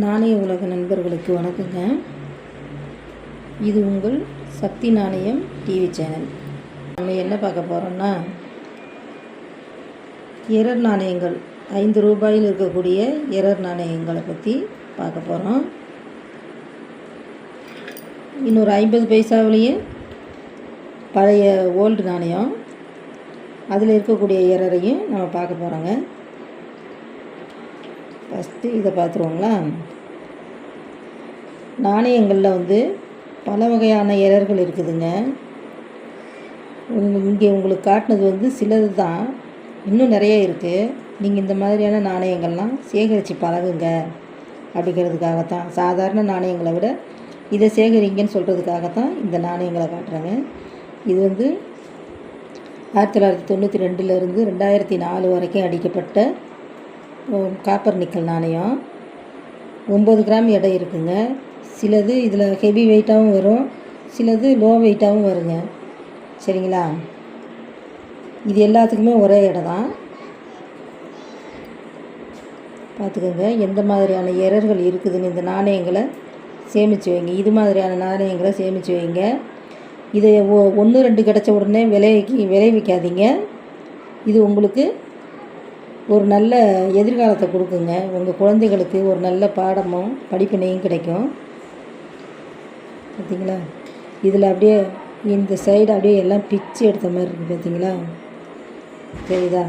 நாணய உலக நண்பர்களுக்கு வணக்கங்க. இது உங்கள் சக்தி நாணயம் டிவி சேனல். நம்ம என்ன பார்க்க போகிறோம்னா எரர் நாணயங்கள் ஐந்து ரூபாயில் இருக்கக்கூடிய எரர் நாணயங்களை பற்றி பார்க்க போகிறோம் இன்னொரு ஐம்பது பைசாவிலேயே பழைய ஓல்டு நாணயம் அதில் இருக்கக்கூடிய எரரையும் நம்ம பார்க்க போகிறோங்க ஃபஸ்ட்டு இதை பார்த்துருவோங்களா? நாணயங்களில் வந்து பல வகையான எரர்கள் இருக்குதுங்க. இங்கே உங்களுக்கு காட்டினது வந்து சிலது தான். இன்னும் நிறைய இருக்குது நீங்கள் இந்த மாதிரியான நாணயங்கள்லாம் சேகரித்து பழகுங்க. அப்படிங்கிறதுக்காகத்தான். சாதாரண நாணயங்களை விட இதை சேகரிங்கன்னு சொல்கிறதுக்காகத்தான் இந்த நாணயங்களை காட்டுறேங்க. இது வந்து ஆயிரத்தி தொள்ளாயிரத்தி தொண்ணூற்றி ரெண்டுலேருந்து ரெண்டாயிரத்தி நாலு வரைக்கும் அடிக்கப்பட்ட காப்பர் நிக்கல் நாணயம். ஒம்பது கிராம் எடை இருக்குங்க. சிலது இதில் ஹெவி வெயிட்டாகவும் வரும். சிலது லோ வெயிட்டாகவும் வருங்க. சரிங்களா? இது எல்லாத்துக்குமே ஒரே இடம் தான் பார்த்துக்கோங்க. எந்த மாதிரியான எரர்கள் இருக்குதுன்னு இந்த நாணயங்களை சேமித்து வைங்க. இது மாதிரியான நாணயங்களை சேமித்து வைங்க. இதை ஒன்று ரெண்டு கிடச்ச உடனே விளைவிக்கி விளைவிக்காதீங்க. இது உங்களுக்கு ஒரு நல்ல எதிர்காலத்தை கொடுக்குங்க. உங்கள் குழந்தைகளுக்கு ஒரு நல்ல பாடமும் படிப்பினையும் கிடைக்கும். பார்த்தீங்களா இதில் அப்படியே இந்த சைடு அப்படியே எல்லாம் பிச்சு எடுத்த மாதிரி இருக்குது பார்த்திங்களா தெரியுதா?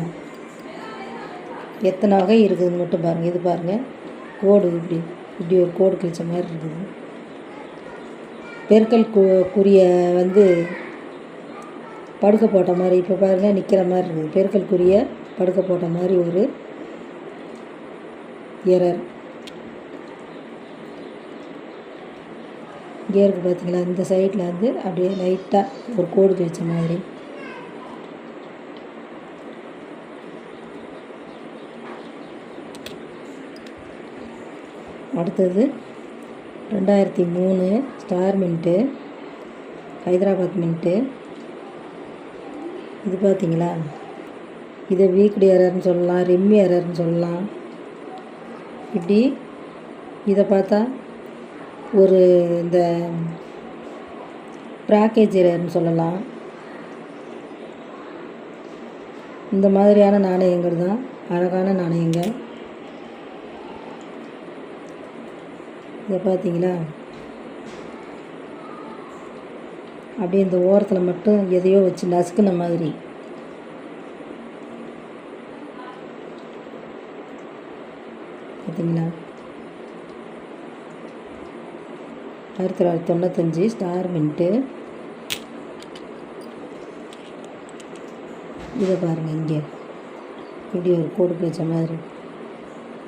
எத்தனை வகை இருக்குதுன்னு மட்டும் பாருங்கள் இது பாருங்கள் கோடு இப்படி இப்படி ஒரு கோடு கிழிச்ச மாதிரி இருக்குது. பெருக்கல் கு குறிய வந்து படுக்க போட்ட மாதிரி இப்போ பாருங்கள் நிற்கிற மாதிரி இருக்குது. பெருக்கல் குறிய படுக்க போட்ட மாதிரி ஒரு எரர். கியருக்கு பார்த்தீங்களா இந்த சைடில் வந்து அப்படியே லைட்டாக ஒரு கோடு கிழிச்ச மாதிரி. அடுத்தது ரெண்டாயிரத்தி மூணு ஸ்டார் மின்ட்டு ஹைதராபாத் மின்ட்டு இது பார்த்தீங்களா இதை வீக்டு எரர்னு சொல்லலாம் ரெம்மி எரர்னு சொல்லலாம். இப்படி இதை பார்த்தா ஒரு இந்த ப்ராக்கேஜ் எரர்னு சொல்லலாம். இந்த மாதிரியான நாணயங்கள் தான் அழகான நாணயங்கள். இதை பார்த்தீங்களா? அப்படியே இந்த ஓரத்தில் மட்டும் எதையோ வச்சு நசுக்குன மாதிரி. பார்த்தீங்களா ஆயிரத்தி தொள்ளாயிரத்தி தொண்ணூத்தஞ்சு ஸ்டார் மின்ட்டு. இதை பாருங்கள் இங்கே. இப்படி ஒரு கோடு பிடிச்ச மாதிரி.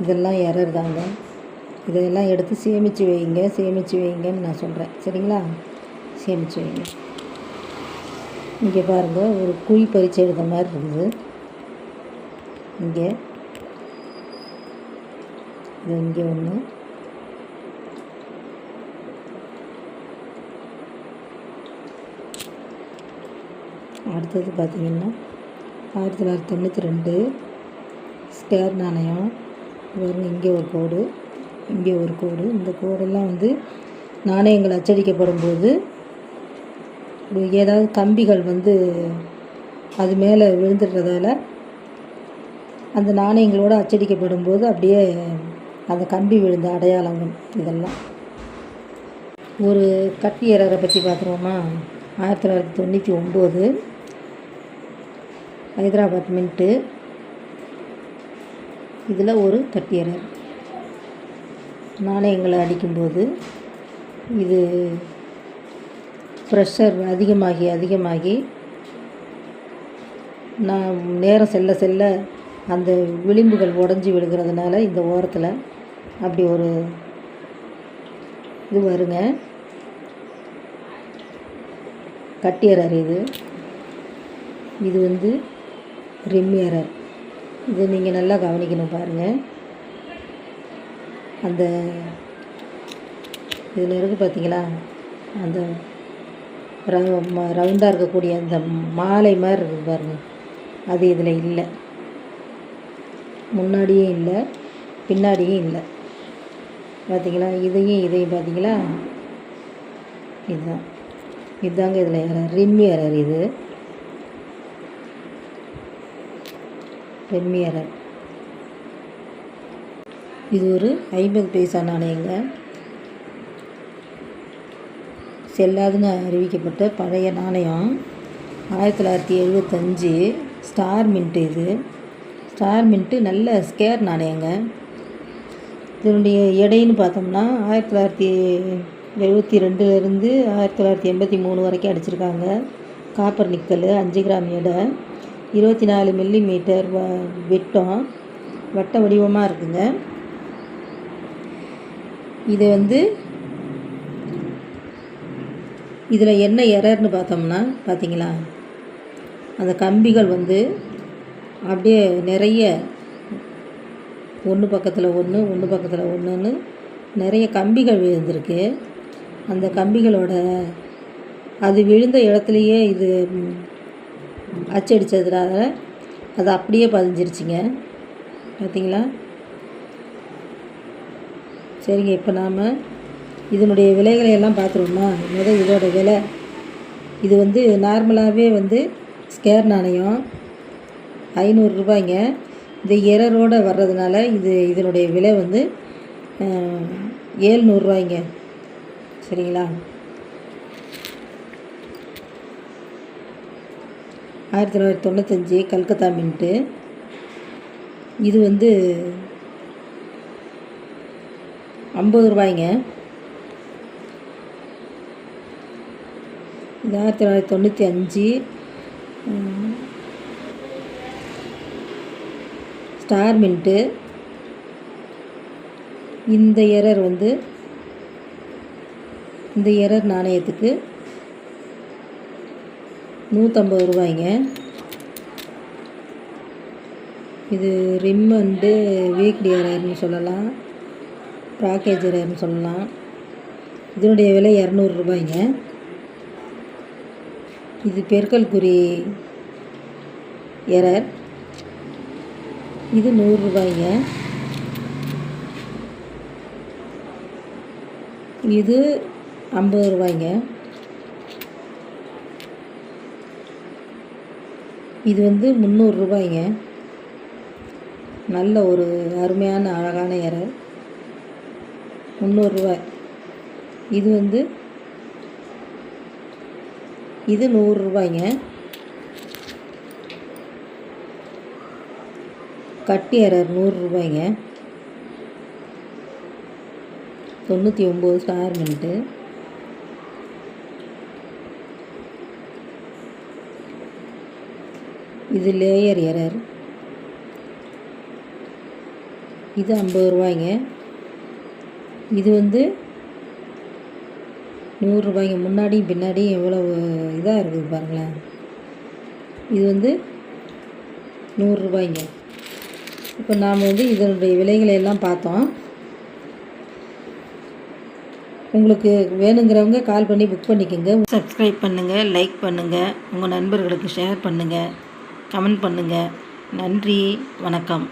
இதெல்லாம் எரர் தாங்க. இதெல்லாம் எடுத்து சேமித்து வைங்க சேமித்து வைங்கன்னு நான் சொல்கிறேன் சரிங்களா? சேமித்து வைங்க. இங்கே பாருங்கள் ஒரு குழி பறிச்சு எழுத மாதிரி இருக்குது. இங்கே. இது இங்கே ஒன்று அடுத்தது பார்த்திங்கன்னா ஆயிரத்தி தொள்ளாயிரத்தி தொண்ணூற்றி ரெண்டு ஸ்கேர் நாணயம். பாருங்க இங்கே ஒரு கோடு இங்கே ஒரு கோடு. இந்த கோடெல்லாம் வந்து நாணயங்கள் அச்சடிக்கப்படும் போது ஏதாவது கம்பிகள் வந்து அது மேலே விழுந்துடுறதால அந்த நாணயங்களோடு அச்சடிக்கப்படும் போது அப்படியே அந்த கம்பி விழுந்த அடையாளங்கள் இதெல்லாம். ஒரு கட்டி எரரை பற்றி பார்த்துருவோமா? ஆயிரத்தி தொள்ளாயிரத்தி தொண்ணூற்றி ஒம்பது ஹைதராபாத் மின்ட்டு. இதில் ஒரு கட்டியரர் நாணயங்களை அடிக்கும்போது இது ப்ரெஷர் அதிகமாகி அதிகமாகி நான் நேரம் செல்ல செல்ல அந்த விளிம்புகள் உடஞ்சி விழுகிறதுனால இந்த ஓரத்தில் அப்படி ஒரு இது வருங்க. கட்டியரர் இது. இது வந்து ரிம்மியரர் இது நீங்கள் நல்லா கவனிக்கணும் பாருங்கள் அந்த இதில் இருக்குது பார்த்தீங்களா அந்த ரவுண்டாக இருக்கக்கூடிய அந்த மாலை மாதிரி இருக்குது பாருங்கள் அது இதில் இல்லை. முன்னாடியும் இல்லை பின்னாடியும் இல்லை. பார்த்தீங்களா இதையும் இதையும் பார்த்தீங்களா இதுதான். இதுதாங்க இதில் எரர் ரிம்மி எரர் இது. ரிம்மி எரர் இது ஒரு ஐம்பது பைசா நாணயங்க. செல்லாதுன்னு அறிவிக்கப்பட்ட பழைய நாணயம். ஆயிரத்தி தொள்ளாயிரத்தி எழுபத்தஞ்சு ஸ்டார் மின்ட்டு இது. ஸ்டார் மின்ட்டு நல்ல ஸ்கேர் நாணயங்க. இதனுடைய எடைன்னு பார்த்தோம்னா ஆயிரத்தி தொள்ளாயிரத்தி எழுபத்தி ரெண்டுலேருந்து ஆயிரத்தி தொள்ளாயிரத்தி எண்பத்தி மூணு வரைக்கும் அடிச்சிருக்காங்க. காப்பர் நிக்கல் அஞ்சு கிராம் எடை இருபத்தி நாலு மில்லி மீட்டர் வ விட்டம் வட்ட வடிவமாக இருக்குங்க. இது வந்து இதில் என்ன எரர்னு பார்த்தோம்னா பார்த்தீங்களா? அந்த கம்பிகள் வந்து அப்படியே நிறைய ஒன்று பக்கத்தில் ஒன்று ஒன்று பக்கத்தில் ஒன்றுன்னு நிறைய கம்பிகள் விழுந்திருக்கு. அந்த கம்பிகளோட அது விழுந்த இடத்துலையே இது அச்சடித்ததுனால அது அப்படியே பதிஞ்சிருச்சுங்க. பார்த்தீங்களா சரிங்க இப்போ நாம் இதனுடைய விலைகளை எல்லாம் பார்த்துருவோமா? முதல் இதோட விலை. இது வந்து நார்மலாகவே வந்து ஸ்கேர் நாணயம் ஐநூறு இந்த எரரோடு வர்றதுனால இது இதனுடைய விலை வந்து ஏழ்நூறுரூவாய்ங்க சரிங்களா? ஆயிரத்தி தொள்ளாயிரத்தி தொண்ணூத்தஞ்சு கல்கத்தா மின்ட்டு. இது வந்து ஐம்பது ரூபாய்ங்க. இது ஆயிரத்தி தொள்ளாயிரத்தி தொண்ணூற்றி அஞ்சு ஸ்டார் மின்ட்டு. இந்த எரர் வந்து இந்த எரர் நாணயத்துக்கு நூற்றம்பது ரூபாய்ங்க. இது ரிம் வந்து வீக்லி எரர்னு சொல்லலாம். பேக்கேஜ் எரர்னு சொல்லலாம். இதனுடைய விலை இரநூறு ரூபாய்ங்க. இது பெருக்கல் குறி எரர். இது நூறுரூபாய்ங்க இது ஐம்பது ரூபாய்ங்க. இது வந்து முந்நூறு ரூபாய்ங்க. நல்ல ஒரு அருமையான அழகான எரர் முந்நூறுரூவாய் இது வந்து இது நூறுரூபாய்ங்க கட்டி எரர் நூறுரூபாய்ங்க தொண்ணூற்றி ஒம்பது ஸ்டார் மின்ட்டு இது லேயர் எரர் இது ஐம்பது ரூபாய்ங்க. இது வந்து நூறுரூபாய்ங்க முன்னாடியும் பின்னாடியும் எவ்வளோ இதாக இருக்குது பாருங்களேன். இது வந்து நூறுரூபாய்ங்க இப்போ நாம் வந்து இதனுடைய விலைகளை எல்லாம் பார்த்தோம். உங்களுக்கு வேணுங்கிறவங்க கால் பண்ணி புக் பண்ணிக்கோங்க. சப்ஸ்கிரைப் பண்ணுங்கள் லைக் பண்ணுங்கள் உங்கள் நண்பர்களுக்கு ஷேர் பண்ணுங்கள் கமெண்ட் பண்ணுங்கள் நன்றி வணக்கம்.